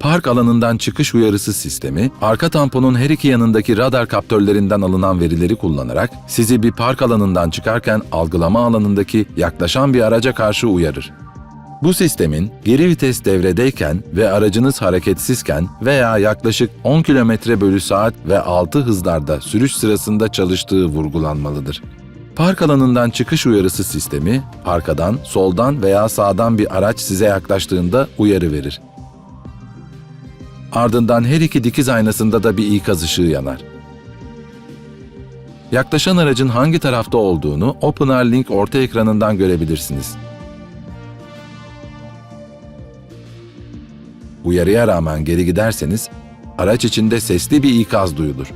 Park alanından çıkış uyarısı sistemi, arka tamponun her iki yanındaki radar kaptörlerinden alınan verileri kullanarak sizi bir park alanından çıkarken algılama alanındaki yaklaşan bir araca karşı uyarır. Bu sistemin geri vites devredeyken ve aracınız hareketsizken veya yaklaşık 10 km bölü saat ve 6 hızlarda sürüş sırasında çalıştığı vurgulanmalıdır. Park alanından çıkış uyarısı sistemi, arkadan, soldan veya sağdan bir araç size yaklaştığında uyarı verir. Ardından her iki dikiz aynasında da bir ikaz ışığı yanar. Yaklaşan aracın hangi tarafta olduğunu OpenR Link orta ekranından görebilirsiniz. Uyarıya rağmen geri giderseniz, araç içinde sesli bir ikaz duyulur.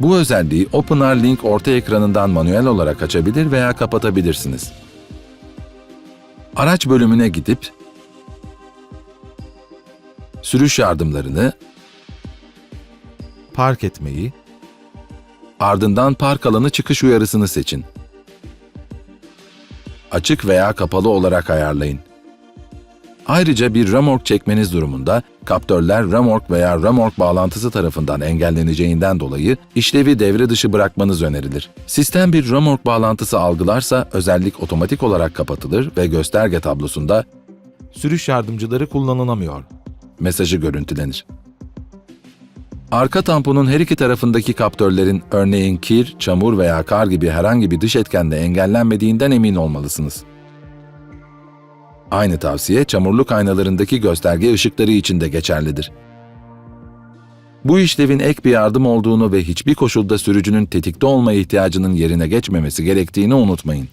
Bu özelliği OpenR Link orta ekranından manuel olarak açabilir veya kapatabilirsiniz. Araç bölümüne gidip sürüş yardımlarını, park etmeyi, ardından park alanı çıkış uyarısını seçin. Açık veya kapalı olarak ayarlayın. Ayrıca bir remork çekmeniz durumunda kaptörler remork veya remork bağlantısı tarafından engelleneceğinden dolayı işlevi devre dışı bırakmanız önerilir. Sistem bir remork bağlantısı algılarsa özellik otomatik olarak kapatılır ve gösterge tablosunda Sürüş yardımcıları kullanılamıyor. Mesajı görüntülenir. Arka tamponun her iki tarafındaki kaptörlerin örneğin kir, çamur veya kar gibi herhangi bir dış etkenle engellenmediğinden emin olmalısınız. Aynı tavsiye çamurluk aynalarındaki gösterge ışıkları için de geçerlidir. Bu işlevin ek bir yardım olduğunu ve hiçbir koşulda sürücünün tetikte olma ihtiyacının yerine geçmemesi gerektiğini unutmayın.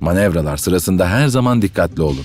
Manevralar sırasında her zaman dikkatli olun.